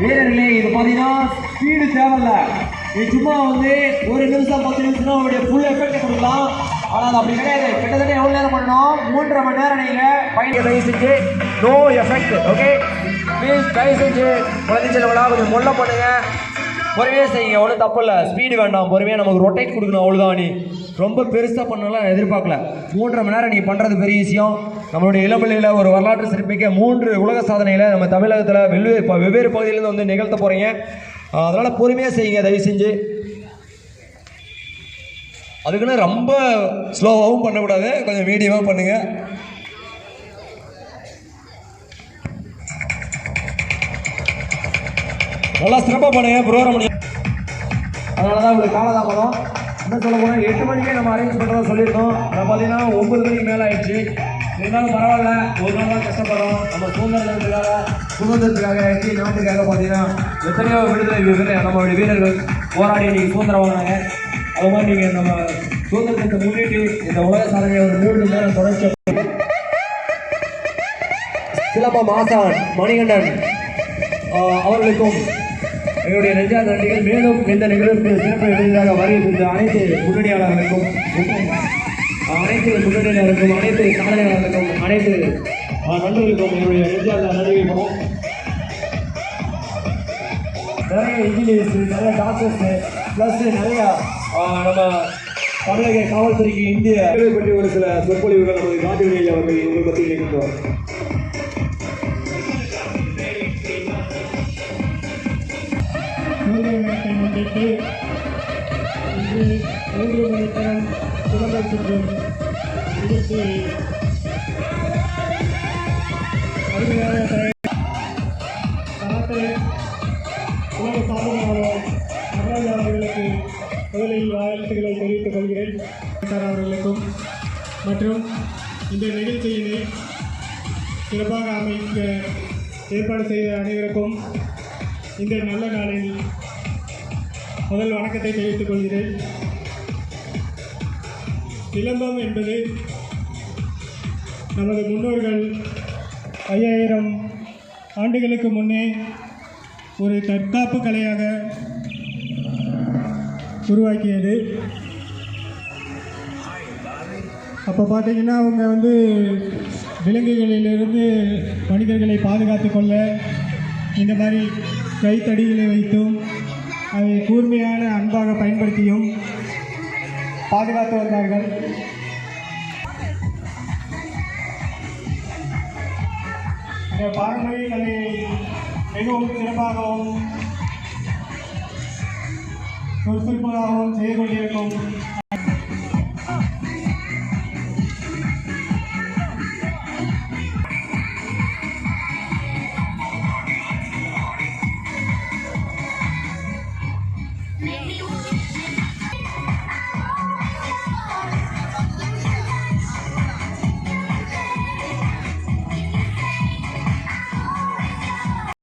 வீரர்களே இது பார்த்தீங்கன்னா ஸ்பீடு தேவையில்ல நீ சும்மா வந்து ஒரு நிமிஷம் பத்து நிமிஷம் அவருடைய ஃபுல் எஃபெக்ட் கொடுக்கலாம். ஆனால் அது அப்படி கிடையாது. கிட்டத்தட்ட எவ்வளோ நேரம் பண்ணணும்? மூன்றரை மணி நேரம் நீங்கள் பயணிக்க தயவு செஞ்சு நோ எஃபெக்ட் ஓகே ப்ளீஸ் தயவு செஞ்சு குழந்தைங்களா கொஞ்சம் முள்ள பண்ணுங்கள் பொறுமையாக செய்யுங்க. ஒன்றும் தப்பு இல்லை. ஸ்பீடு வேண்டாம். பொறுமையாக நமக்கு ரொட்டேட் கொடுக்கணும். அவ்வளோதான் நீ ரொம்ப பெருசாக பண்ணலாம் எதிர்பார்க்கல. மூன்றரை மணி நேரம் நீ பண்ணுறது பெரிய விஷயம். நம்மளுடைய இளம்பிள்ளையில் ஒரு வரலாற்று சிறப்பிக்க மூன்று உலக சாதனைகளை நம்ம தமிழகத்தில் வெவ்வேறு இப்போ வெவ்வேறு பகுதியிலேருந்து வந்து நிகழ்த்த போகிறீங்க அதனால் பொறுமையாக செய்யுங்க. தயவு செஞ்சு. அதுக்குன்னு ரொம்ப ஸ்லோவாகவும் பண்ணக்கூடாது. கொஞ்சம் மீடியமாக பண்ணுங்கள் நல்லா சிறப்பாக பண்ணுங்க. ப்ரோக்ராம் பண்ணி அதனால தான் உங்களுக்கு காலதாமதம். என்ன சொல்ல போனால் எட்டு மணிக்கே நம்ம அரேஞ்ச் பண்ணுறதா சொல்லியிருக்கோம் அதை பார்த்தீங்கன்னா ஒன்பது மணிக்கு மேலே ஆயிடுச்சு. இருந்தாலும் பரவாயில்ல. ஒரு நாள் தான் கஷ்டப்படுறோம். நம்ம சுதந்திரத்துக்காக சுதந்திரத்துக்காக எட்டி நாட்டுக்காக பார்த்தீங்கன்னா எத்தனையோ விடுதலை வீரர்கள் நம்மளுடைய வீரர்கள் போராடி இன்றைக்கி சுதந்திரம் வாங்கினாங்க. அது மாதிரி நீங்கள் நம்ம சுதந்திரத்தை முன்னிட்டு இந்த உலக சாதனையை ஒரு மூணு நேரம் தொடர்ச்சி சிலம்பம் ஆசான் மணிகண்டன் அவர்களுக்கும் எங்களுடைய நெஞ்சார் நன்றிகள் மேலும் இந்த நிகழ்வுக்கு சிறப்பு விருதாக வருகை அனைத்து முன்னணியாளர்களுக்கும் அனைத்து முன்னணியாளருக்கும் அனைத்து சாதனையாளர்களுக்கும் அனைத்து நண்பர்களுக்கும் என்னுடைய நெஞ்சார் நன்றிகளுக்கும் நிறைய இன்ஜினியர்ஸ் நிறைய டாக்டர்ஸ் ப்ளஸ் நிறைய நம்ம தமிழக காவல்துறைக்கு இந்திய பற்றி ஒரு சில சொற்பொழிவுகள் நமது காந்திமணி அவர்கள் உங்கள் பற்றி நிகழ்ந்தோம் மூன்று மணித்தை முன்னிட்டு இன்று மூன்று மணித்தரம் சிலம்பம் சுற்றும் நிகழ்ச்சி அருமையாக சாதனையாளர் அவர்களுக்கு முதலில் வாழ்த்துக்களை தெரிவித்துக் கொள்கிறேன். சார் அவர்களுக்கும் மற்றும் இந்த நிகழ்ச்சியினை சிறப்பாக அமைக்க ஏற்பாடு செய்த அனைவருக்கும் இந்த நல்ல நாளில் முதல் வணக்கத்தை தெரிவித்துக் கொள்கிறேன். சிலம்பம் என்பது நமது முன்னோர்கள் ஐயாயிரம் ஆண்டுகளுக்கு முன்னே ஒரு தற்காப்பு கலையாக உருவாக்கியது. அப்போ பார்த்தீங்கன்னா அவங்க வந்து விலங்குகளிலிருந்து மனிதர்களை பாதுகாத்து கொள்ள இந்த மாதிரி கைத்தடிகளை வைத்தும் அதை கூர்மையான அன்பாக பயன்படுத்தியும் பாதுகாத்து வந்தார்கள் இந்த பாரம்பரிய கலையை மிகவும் சிறப்பாகவும் சுறுசுறுப்பாகவும் செய்து கொண்டிருக்கும்